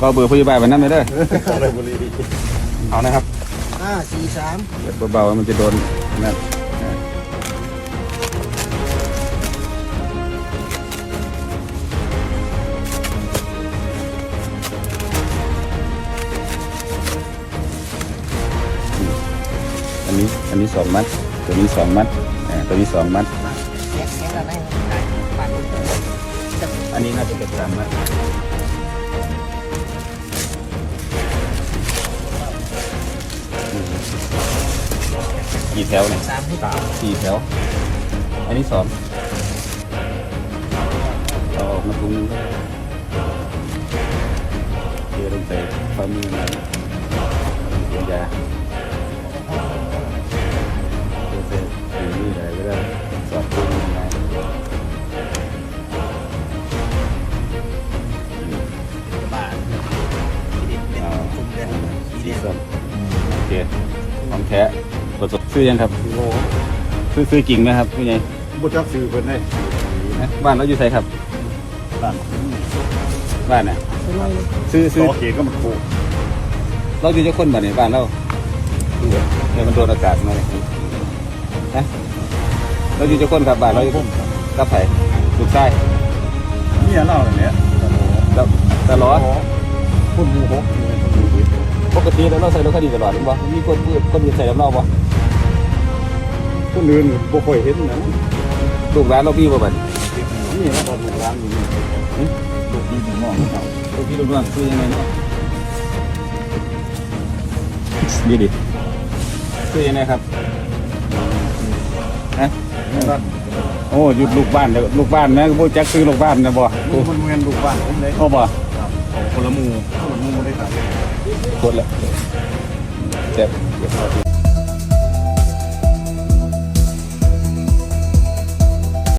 ก็เบอร์พยาบาลไปนั่นเลยเด้ออะไรบุรีเอานะครับห้าสี่สามเดี๋ยวเบาๆมันจะโดนนั่นอันนี้อันนี้สองมัด ตัวนี้สองมัดอ่าตัวนี้สองมัดแก๊สแก๊สอะไรได้ปากอันนี้น่าจะเป็นสามมัด กี่แถวเนี่ยสามที่สามสี่แถว อันนี้สองเอาออกมาถุงนึงก็ได้เดี๋ยวลงใส่ความมือมาเดี๋ยวยาเดี๋ยวใส่ถุงมืออะไรก็ได้สอดถุงมือมาบ้านเอาคุมเดือนสีส้มโอเคของแท้ประสบ ซื้อยังครับโง่ซื้อซื้อจริงไหมครับพี่ใหญ่บุจักซื้อเพิ่นได้นะบ้านเราอยู่ไสครับ บ้านบ้านน่ะซื้อซื้อต่อเขตก็มันถูกเราอยู่เจ้าคนบ้านไหนบ้านเราเดี๋ยวมันโดนอากาศมาเลยนะเราอยู่เจ้าคนครับบ้านเราอยู่กับไผ่ลูกชายเนี่ยเล่าอย่างเนี้ยแล้วตลอดคนหมู่หกนี่เป็นคนหมู่สิบปกติแล้วเราใส่รถคันนี้ตลอดหรือเปล่ามีคนอื่นคนอื่นใส่กับเราบ่ คนอื่นบ่ค่อยเห็นนะลูกร้านเราพี่บ่บัดนี้นี่นะตอนลูกร้านอยู่นี่ลูกดีดีมองเขาลูกพี่ลูกน้องซื้อยังไงเนาะนี่ดิซื้อยังไงครับฮะโอ้หยุดลูกบ้านเด้อลูกบ้านนะบ่จักซื้อลูกบ้านนะบ่ลูกมันเงินลูกบ้านผมเลยโอ้บ่ครับของคนละหมู่คนละหมู่ได้ครับกดละเจ็บ